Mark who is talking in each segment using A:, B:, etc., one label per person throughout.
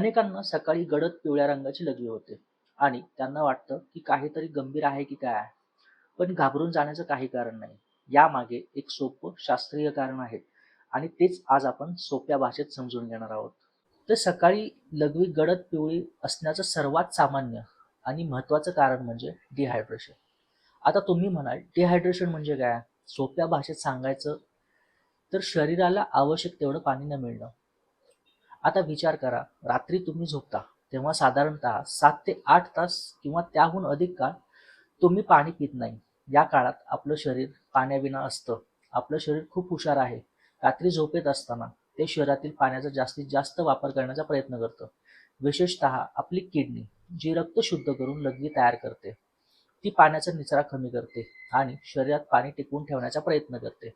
A: अनेकांना सकाळी गडद पिवळ्या रंगाची लघवी होते. आणि त्यांना वाटतं की काहीतरी गंभीर आहे की काय पण घाबरून जाण्याचं काही कारण नाही. यामागे एक सोपं शास्त्रीय कारण आहे. आणि तेच आज आपण सोप्या भाषेत समजून घेणार आहोत. तर सकाळी लघवी गडद पिवळी असण्याचं सर्वात सामान्य आणि महत्त्वाचं कारण म्हणजे डिहायड्रेशन आता तुम्ही म्हणाल डिहायड्रेशन म्हणजे काय? सोप्या भाषेत सांगायचं तर शरीराला आवश्यक तेवढं पाणी न मिळणं. आता विचार करा रात्री तुम्ही झोपता तेव्हा साधारणतः सात ते आठ तास किंवा त्याहून अधिक काळ तुम्ही पाणी पित नाही. या काळात आपलं शरीर पाण्याविना असतं. आपलं शरीर खूप हुशार आहे. रात्री झोपेत असताना ते शरीरातील पाण्याचा जास्तीत जास्त वापर करण्याचा प्रयत्न करतं. विशेषतः आपली किडनी जी रक्त शुद्ध करून लघवी तयार करते ती पाण्याचा निचरा कमी करते आणि शरीरात पाणी टिकवून ठेवण्याचा प्रयत्न करते.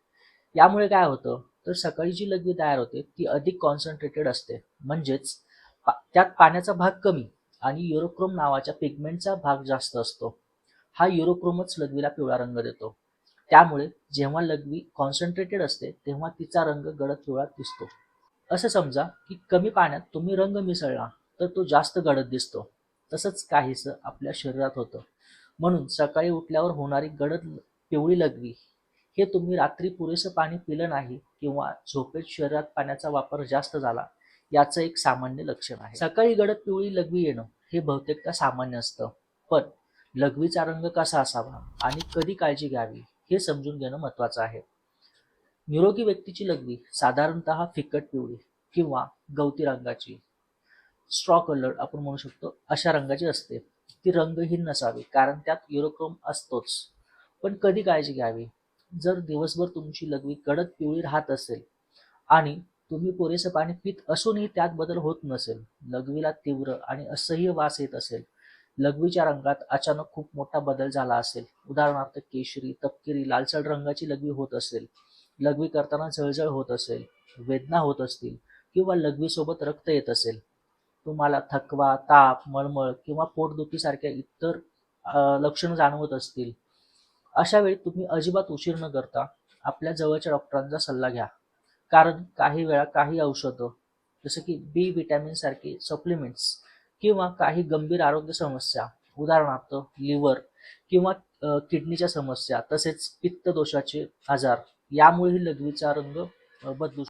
A: यामुळे काय होतं? तर सकाळी जी लघवी तयार होते ती अधिक कॉन्सन्ट्रेटेड असते. म्हणजेच पा- त्यात पाण्याचा भाग कमी आणि युरोक्रोम नावाच्या पिगमेंटचा भाग जास्त असतो. हा युरोक्रोमच लघवीला पिवळा रंग देतो. त्यामुळे जेव्हा लघवी कॉन्सन्ट्रेटेड असते तेव्हा तिचा रंग गडद पिवळा दिसतो. असं समजा की कमी पाण्यात तुम्ही रंग मिसळला तर तो जास्त गडद दिसतो. तसंच काहीसं आपल्या शरीरात होतं. म्हणून सकाळी उठल्यावर होणारी गडद पिवळी लघवी हे तुम्ही रात्री पुरेसं पाणी पिलं नाही किंवा झोपेत शरीरात पाण्याचा वापर जास्त झाला याचं एक सामान्य लक्षण आहे. सकाळी गडद पिवळी लघवी येणं हे बहुतेकदा सामान्य असतं. पण लघवीचा रंग कसा असावा आणि कधी काळजी घ्यावी हे समजून घेणं महत्वाचं आहे. निरोगी व्यक्तीची लघवी साधारणतः फिकट पिवळी किंवा गवती रंगाची स्ट्रॉ कलर आपण म्हणू शकतो अशा रंगाची असते. ती रंगहीन नसावी कारण त्यात युरोक्रोम असतोच. पण कधी काळजी घ्यावी? जर दिवसभर तुमची लघवी कडक पिवळी राहत असेल आणि तुम्ही पुरेसं पाणी पित असूनही त्यात बदल होत नसेल लघवीला तीव्र आणि असह्य वास येत असेल लघवीच्या रंगात अचानक खूप मोठा बदल झाला असेल. उदाहरणार्थ केशरी तपकिरी लालसर रंगाची लघवी होत असेल लघवी करताना जळजळ होत असेल वेदना होत असतील किंवा लघवीसोबत रक्त येत असेल. तुम्हाला थकवा ताप मळमळ किंवा पोटदुखीसारख्या इतर लक्षणं जाणवत असतील. अशा वेळी तुम्ही अजिबात उशीर न करता आपल्या जवळच्या डॉक्टरांचा सल्ला घ्या. कारण काही वेळा काही औषधं जसं की बी विटॅमिन सारखी सप्लिमेंट्स किंवा काही गंभीर आरोग्य समस्या उदाहरणार्थ लिव्हर किंवा किडनीच्या समस्या तसेच पित्त दोषाचे आजार यामुळेही लघवीचा रंग बदलू